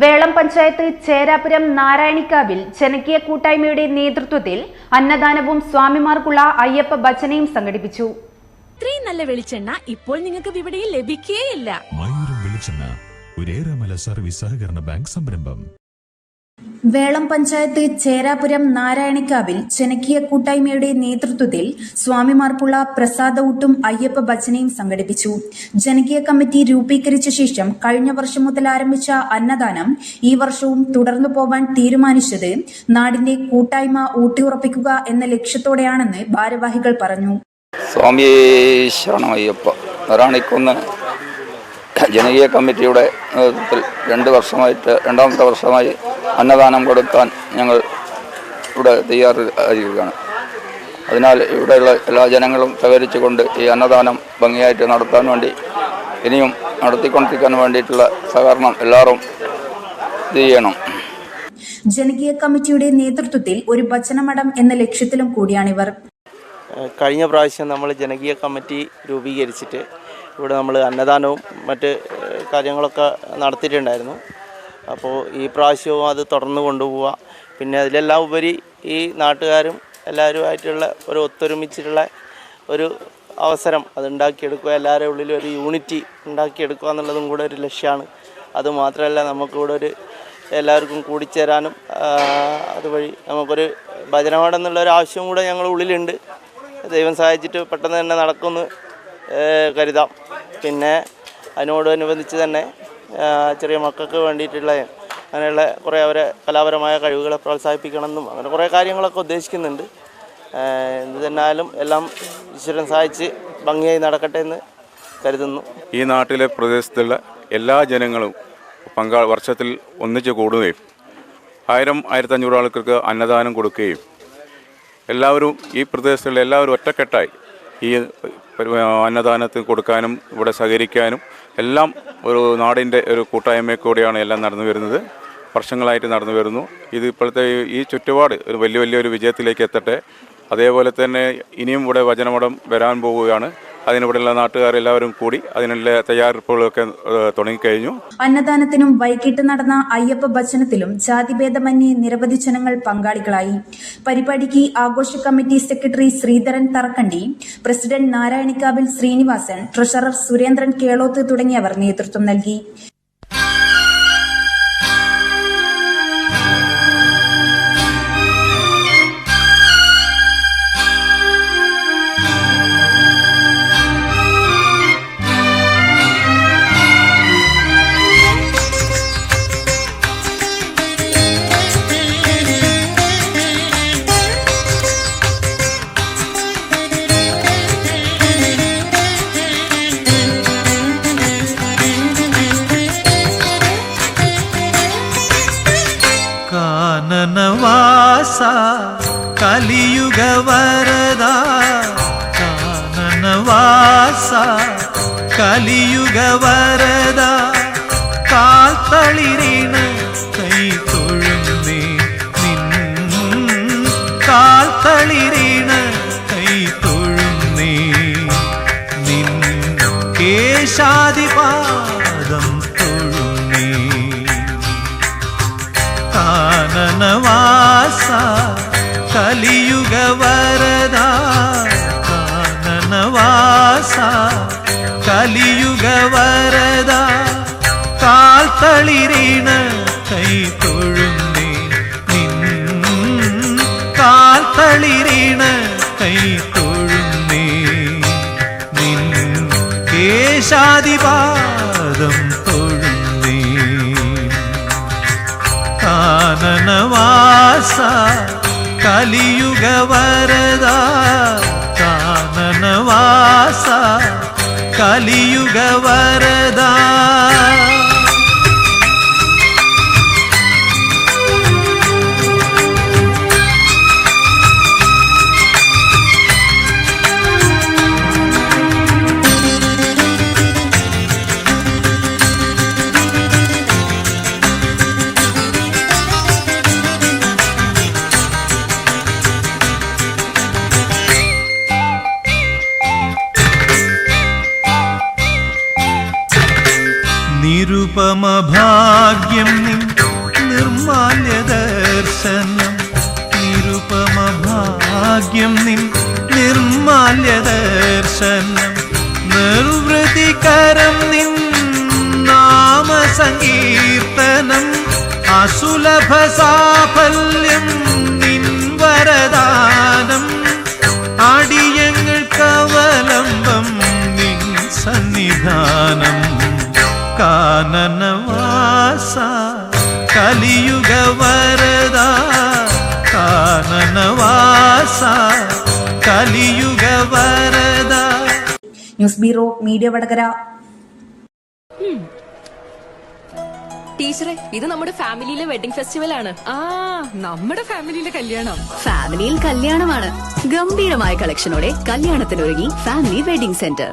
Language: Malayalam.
വേളം പഞ്ചായത്ത് ചേരാപുരം നാരായണിക്കാവിൽ ജനകീയ കൂട്ടായ്മയുടെ നേതൃത്വത്തിൽ അന്നദാനവും സ്വാമിമാർക്കുള്ള അയ്യപ്പ ഭജനയും സംഘടിപ്പിച്ചു. ഇത്രയും നല്ല വെളിച്ചെണ്ണ ഇപ്പോൾ നിങ്ങൾക്ക് വിപണിയിൽ ലഭിക്കുകയില്ല മയൂരം വെളിച്ചെണ്ണ ഒരേറെമല സർവീസ് സഹകരണ ബാങ്ക് സംരംഭം. വേളം പഞ്ചായത്ത് ചേരാപുരം നാരായണിക്കാവിൽ ജനകീയ കൂട്ടായ്മയുടെ നേതൃത്വത്തിൽ സ്വാമിമാർക്കുള്ള പ്രസാദഊട്ടും അയ്യപ്പ ഭജനയും സംഘടിപ്പിച്ചു. ജനകീയ കമ്മിറ്റി രൂപീകരിച്ച ശേഷം കഴിഞ്ഞ വർഷം മുതൽ ആരംഭിച്ച അന്നദാനം ഈ വർഷവും തുടർന്നു പോവാൻ തീരുമാനിച്ചത് നാടിന്റെ കൂട്ടായ്മ ഊട്ടിയുറപ്പിക്കുക എന്ന ലക്ഷ്യത്തോടെയാണെന്ന് ഭാരവാഹികൾ പറഞ്ഞു. സ്വാമി ശരണമയ്യപ്പ. ജനകീയ കമ്മിറ്റിയുടെ നേതൃത്വത്തിൽ രണ്ട് വർഷമായിട്ട് രണ്ടാമത്തെ വർഷമായി അന്നദാനം കൊടുക്കാൻ ഞങ്ങൾ ഇവിടെ തയ്യാറായിരിക്കുകയാണ് അതിനാൽ ഇവിടെയുള്ള എല്ലാ ജനങ്ങളും സഹകരിച്ചുകൊണ്ട് ഈ അന്നദാനം ഭംഗിയായിട്ട് നടത്താൻ വേണ്ടി ഇനിയും നടത്തിക്കൊണ്ടിരിക്കാൻ വേണ്ടിയിട്ടുള്ള സഹകരണം എല്ലാവരും ഇത് ചെയ്യണം. ജനകീയ കമ്മിറ്റിയുടെ നേതൃത്വത്തിൽ ഒരു ഭജനമഠം എന്ന ലക്ഷ്യത്തിലും കൂടിയാണിവർ കഴിഞ്ഞ പ്രാവശ്യം നമ്മൾ ജനകീയ കമ്മിറ്റി രൂപീകരിച്ചിട്ട് ഇവിടെ നമ്മൾ അന്നദാനവും മറ്റ് കാര്യങ്ങളൊക്കെ നടത്തിയിട്ടുണ്ടായിരുന്നു. അപ്പോൾ ഈ പ്രാവശ്യവും അത് തുടർന്ന് കൊണ്ടുപോവുക പിന്നെ അതിലെല്ലാം ഉപരി ഈ നാട്ടുകാരും എല്ലാവരുമായിട്ടുള്ള ഒരു ഒത്തൊരുമിച്ചിട്ടുള്ള ഒരു അവസരം അത് ഉണ്ടാക്കിയെടുക്കുക എല്ലാവരുടെ ഉള്ളിലും ഒരു യൂണിറ്റി ഉണ്ടാക്കിയെടുക്കുക എന്നുള്ളതും കൂടെ ഒരു ലക്ഷ്യമാണ്. അതുമാത്രമല്ല നമുക്കിവിടെ ഒരു എല്ലാവർക്കും കൂടിച്ചേരാനും അതുവഴി നമുക്കൊരു ഭജനപാഠം എന്നുള്ള ഒരു ആവശ്യം കൂടെ ഞങ്ങളുടെ ഉള്ളിലുണ്ട്. ദൈവം സഹായിച്ചിട്ട് പെട്ടെന്ന് തന്നെ നടക്കുമെന്ന് കരുതാം. പിന്നെ അതിനോടനുബന്ധിച്ച് തന്നെ ചെറിയ മക്കൾക്ക് വേണ്ടിയിട്ടുള്ള അങ്ങനെയുള്ള കുറേ അവരെ കലാപരമായ കഴിവുകളെ പ്രോത്സാഹിപ്പിക്കണമെന്നും അങ്ങനെ കുറേ കാര്യങ്ങളൊക്കെ ഉദ്ദേശിക്കുന്നുണ്ട്. ഏഹ് എന്ത് തന്നാലും എല്ലാം ഈശ്വരൻ സഹായിച്ച് ഭംഗിയായി നടക്കട്ടെ എന്ന് കരുതുന്നു. ഈ നാട്ടിലെ പ്രദേശത്തുള്ള എല്ലാ ജനങ്ങളും പങ്കാ വർഷത്തിൽ ഒന്നിച്ച് കൂടുകയും ആയിരം ആയിരത്തഞ്ഞൂറ് ആൾക്കാർക്ക് അന്നദാനം കൊടുക്കുകയും എല്ലാവരും ഈ പ്രദേശത്തുള്ള എല്ലാവരും ഒറ്റക്കെട്ടായി ഈ അന്നദാനത്തിന് കൊടുക്കാനും ഇവിടെ സഹകരിക്കാനും എല്ലാം ഒരു നാടിന്റെ ഒരു കൂട്ടായ്മ കൂടിയാണ് എല്ലാം നടന്നു വരുന്നത്. വർഷങ്ങളായിട്ട് നടന്നു വരുന്നു. ഇത് ഇപ്പോഴത്തെ ഈ- ചുറ്റുപാട് ഒരു വലിയ വലിയൊരു വിജയത്തിലേക്ക് എത്തട്ടെ. അതേപോലെ തന്നെ ഇനിയും ഇവിടെ വചനമഠം വരാൻ പോവുകയാണ്. അതിനിവിടെയുള്ള നാട്ടുകാരെല്ലാവരും കൂടി അതിനുള്ള തയ്യാറെടുപ്പുകളൊക്കെ തുടങ്ങിക്കഴിഞ്ഞു. അന്നദാനത്തിനും വൈകിട്ട് നടന്ന അയ്യപ്പ ഭജനത്തിലും ജാതിഭേദമന്യേ നിരവധി ജനങ്ങൾ പങ്കാളികളായി. പരിപാടിക്ക് ആഘോഷ committee secretary Sreedharan Tharakkandi president നാരായണിക്കാവിൽ Sreenivasan treasurer Surendran Keloth തുടങ്ങിയവർ നേതൃത്വം നൽകി. வாசா கலியுக வரதா கானன வாசா கலியுக வரதா கால் தளிரின கை தொழுந்தே நின் கால் தளிரின கை தொழுந்தே நின் கேஷாதி பாதம் தொழுந்தே. கானன കാനനവാസ കലിയുഗ വരദ കാനനവാസ കലിയുഗ വരദ കാൽത്തളിരീണ കൈ തൊഴുന്നേ നിൻ കാൽത്തളിരീണ കൈ തൊഴുന്നേ നിൻ കേശാദിപാദം തൊഴുന്നേ കലിയുഗ വരദ. നിരുപമഭാഗ്യം നിൻ നിർമാല്യ ദർശനം നിരുപമഭാഗ്യം നിൻ നിർമാല്യ ദർശനം നിർവൃതികരം നിൻ നാമസങ്കീർത്തനം. അസുലഭസാ കാനനവാസ കലിയുഗ വരദ കാനനവാസ കലിയുഗ Varada news bureau media Vadakara. ടീച്ചറെ ഇത് നമ്മുടെ ഫാമിലിയിലെ വെഡിങ് ഫെസ്റ്റിവൽ ആണ്. ആ നമ്മുടെ ഫാമിലിയിലെ കല്യാണം. ഫാമിലിയിൽ കല്യാണമാണ്. ഗംഭീരമായ കളക്ഷനോടെ കല്യാണത്തിനൊരുങ്ങി ഫാമിലി വെഡിംഗ് സെന്റർ.